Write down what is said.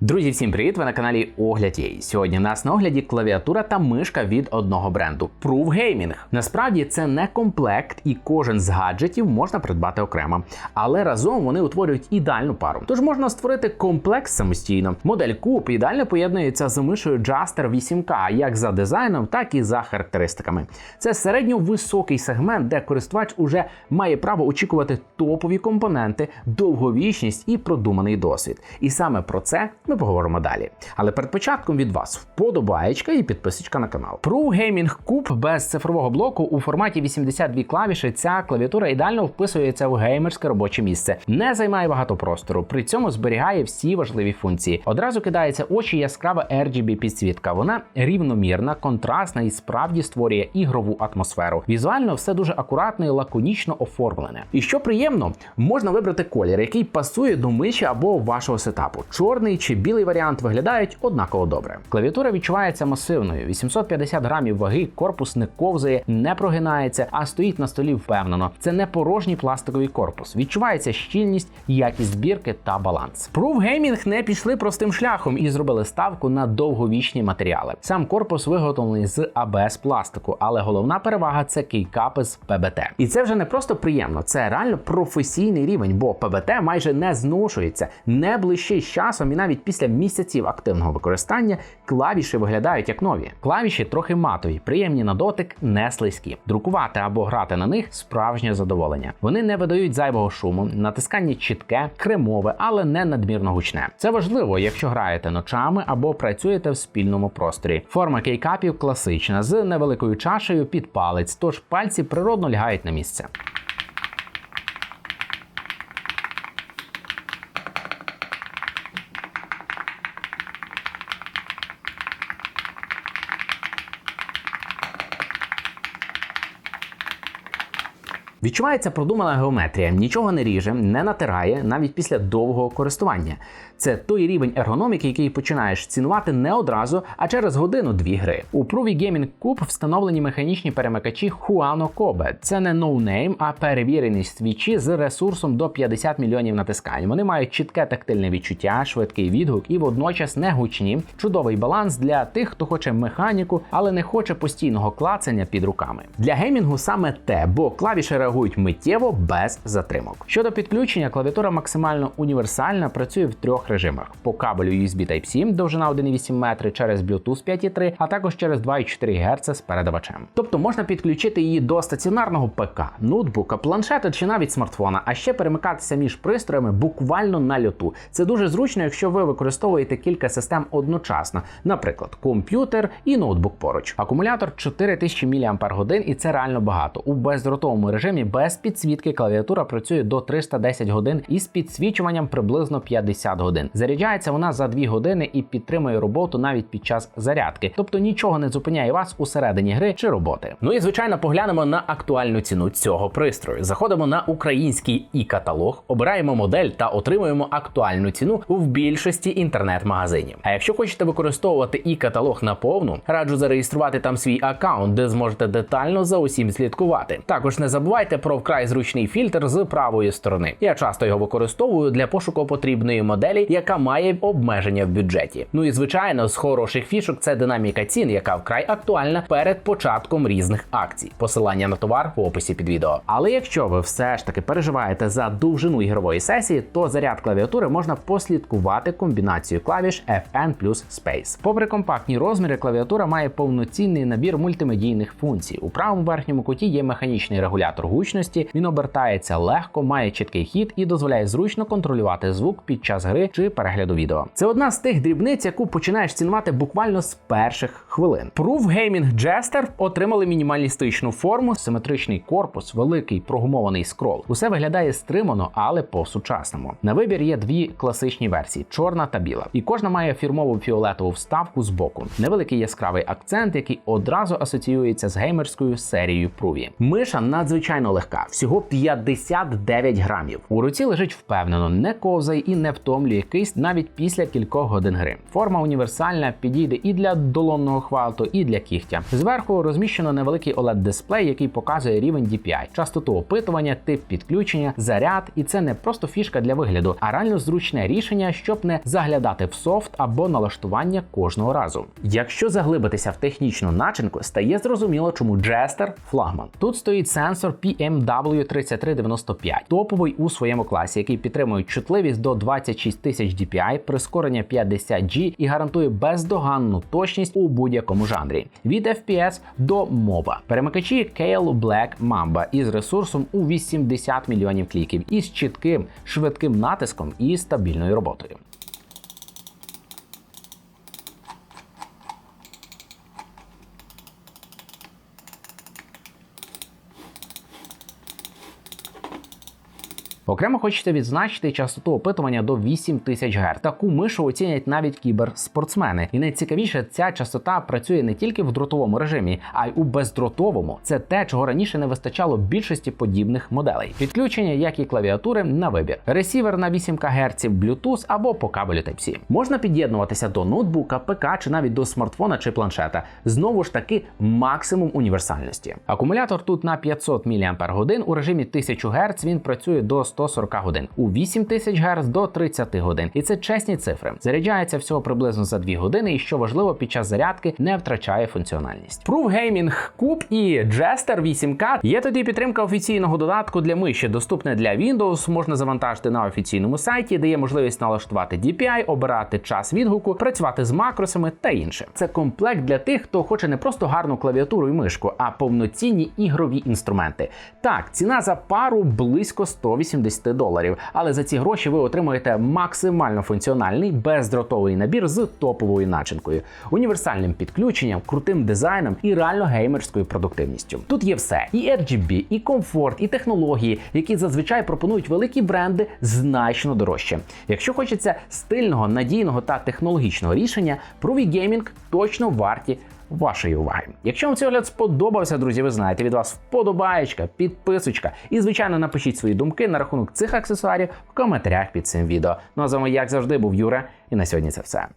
Друзі, всім привіт! Ви на каналі Огляд Єй. Сьогодні нас на огляді клавіатура та мишка від одного бренду Proof Gaming. Насправді це не комплект, і кожен з гаджетів можна придбати окремо, але разом вони утворюють ідеальну пару. Тож можна створити комплект самостійно. Модель Куб ідеально поєднується з мишею Jaster 8K як за дизайном, так і за характеристиками. Це середньовисокий сегмент, де користувач уже має право очікувати топові компоненти, довговічність і продуманий досвід. І саме про це ми поговоримо далі. Але перед початком від вас вподобаєчка і підписочка на канал. Pro Gaming Cube без цифрового блоку у форматі 82 клавіші. Ця клавіатура ідеально вписується в геймерське робоче місце, не займає багато простору, при цьому зберігає всі важливі функції. Одразу кидається очі яскрава RGB підсвітка. Вона рівномірна, контрастна і справді створює ігрову атмосферу. Візуально все дуже акуратно і лаконічно оформлене. І що приємно, можна вибрати колір, який пасує до миші або вашого сетапу. Чорний чи білий варіант виглядають однаково добре. Клавіатура відчувається масивною: 850 грамів ваги, корпус не ковзає, не прогинається, а стоїть на столі впевнено. Це не порожній пластиковий корпус. Відчувається щільність, якість збірки та баланс. Proof Gaming не пішли простим шляхом і зробили ставку на довговічні матеріали. Сам корпус виготовлений з АБС пластику, але головна перевага це кейкапи з ПБТ. І це вже не просто приємно, це реально професійний рівень, бо ПБТ майже не зношується, не блищить часом і навіть після місяців активного використання клавіші виглядають як нові. Клавіші трохи матові, приємні на дотик, не слизькі. Друкувати або грати на них справжнє задоволення. Вони не видають зайвого шуму, натискання чітке, кремове, але не надмірно гучне. Це важливо, якщо граєте ночами або працюєте в спільному просторі. Форма кейкапів класична з невеликою чашею під палець, тож пальці природно лягають на місце. Відчувається продумана геометрія, нічого не ріже, не натирає навіть після довгого користування. Це той рівень ергономіки, який починаєш цінувати не одразу, а через годину-дві гри. У Pruvi Gaming Cube встановлені механічні перемикачі Huano Kobe. Це не ноунейм, а перевірені свічі з ресурсом до 50 мільйонів натискань. Вони мають чітке тактильне відчуття, швидкий відгук і водночас не гучні. Чудовий баланс для тих, хто хоче механіку, але не хоче постійного клацання під руками. Для геймінгу саме те, бо клавіші реагують миттєво без затримок. Щодо підключення, клавіатура максимально універсальна, працює в трьох режимах: по кабелю USB Type-C, довжина 1,8 метри через Bluetooth 5.3, а також через 2,4 Гц з передавачем. Тобто можна підключити її до стаціонарного ПК, ноутбука, планшета чи навіть смартфона, а ще перемикатися між пристроями буквально на льоту. Це дуже зручно, якщо ви використовуєте кілька систем одночасно, наприклад, комп'ютер і ноутбук поруч. Акумулятор 4000 мАч, і це реально багато. У бездротовому режимі без підсвітки клавіатура працює до 310 годин із підсвічуванням приблизно 50 годин. Заряджається вона за 2 години і підтримує роботу навіть під час зарядки, тобто нічого не зупиняє вас усередині гри чи роботи. Ну і звичайно, поглянемо на актуальну ціну цього пристрою. Заходимо на український і каталог, обираємо модель та отримуємо актуальну ціну в більшості інтернет-магазинів. А якщо хочете використовувати і каталог наповну, раджу зареєструвати там свій аккаунт, де зможете детально за усім слідкувати. Також не забувайте про вкрай зручний фільтр з правої сторони. Я часто його використовую для пошуку потрібної моделі, яка має обмеження в бюджеті. Ну і звичайно, з хороших фішок це динаміка цін, яка вкрай актуальна перед початком різних акцій. Посилання на товар в описі під відео. Але якщо ви все ж таки переживаєте за довжину ігрової сесії, то заряд клавіатури можна послідкувати комбінацію клавіш FN плюс Space. Попри компактні розміри, клавіатура має повноцінний набір мультимедійних функцій. У правому верхньому куті є механічний регулятор гучності. Він обертається легко, має чіткий хід і дозволяє зручно контролювати звук під час гри чи перегляду відео. Це одна з тих дрібниць, яку починаєш цінувати буквально з перших хвилин. Proof Gaming Jester отримали мінімалістичну форму, симетричний корпус, великий прогумований скрол. Усе виглядає стримано, але по-сучасному. На вибір є дві класичні версії: чорна та біла. І кожна має фірмову фіолетову вставку з боку. Невеликий яскравий акцент, який одразу асоціюється з геймерською серією Pruvі. Миша надзвичайно надзвичайно легка, всього 59 грамів. У руці лежить впевнено, не ковзає і не втомлює кисть навіть після кількох годин гри. Форма універсальна, підійде і для долонного хвалту, і для кігтя. Зверху розміщено невеликий oled дисплей який показує рівень DPI, частоту опитування, тип підключення, заряд, і це не просто фішка для вигляду, а реально зручне рішення, щоб не заглядати в софт або налаштування кожного разу. Якщо заглибитися в технічну начинку, стає зрозуміло, чому Jester – флагман. Тут стоїть сенсор PMW3395, топовий у своєму класі, який підтримує чутливість до 26 тисяч DPI, прискорення 50G і гарантує бездоганну точність у будь-якому жанрі. Від FPS до MOBA. Перемикачі Kale Black Mamba із ресурсом у 80 мільйонів кліків, із чітким швидким натиском і стабільною роботою. Окремо хочеться відзначити частоту опитування до 8000 Гц. Таку мишу оцінять навіть кіберспортсмени. І найцікавіше, ця частота працює не тільки в дротовому режимі, а й у бездротовому. Це те, чого раніше не вистачало більшості подібних моделей. Підключення, як і клавіатури, на вибір. Ресівер на 8 КГц, Bluetooth або по кабелю Type-C. Можна під'єднуватися до ноутбука, ПК чи навіть до смартфона чи планшета. Знову ж таки, максимум універсальності. Акумулятор тут на 500 мАч, у режимі 1000 Гц він працює до 140 годин, у 8000 Гц до 30 годин. І це чесні цифри. Заряджається всього приблизно за 2 години, і що важливо, під час зарядки не втрачає функціональність. Proof Gaming Cube і Jester 8K є тоді підтримка офіційного додатку для миші, доступне для Windows, можна завантажити на офіційному сайті, дає можливість налаштувати DPI, обирати час відгуку, працювати з макросами та інше. Це комплект для тих, хто хоче не просто гарну клавіатуру і мишку, а повноцінні ігрові інструменти. Так, ціна за пару близько 180 доларів, але за ці гроші ви отримуєте максимально функціональний бездротовий набір з топовою начинкою, універсальним підключенням, крутим дизайном і реально геймерською продуктивністю. Тут є все: і RGB, і комфорт, і технології, які зазвичай пропонують великі бренди значно дорожче. Якщо хочеться стильного, надійного та технологічного рішення, Gaming точно варті вашої уваги. Якщо вам цей огляд сподобався, друзі, ви знаєте, від вас вподобаєчка, підписочка і, звичайно, напишіть свої думки на рахунок цих аксесуарів в коментарях під цим відео. Ну а з вами, як завжди, був Юра, і на сьогодні це все.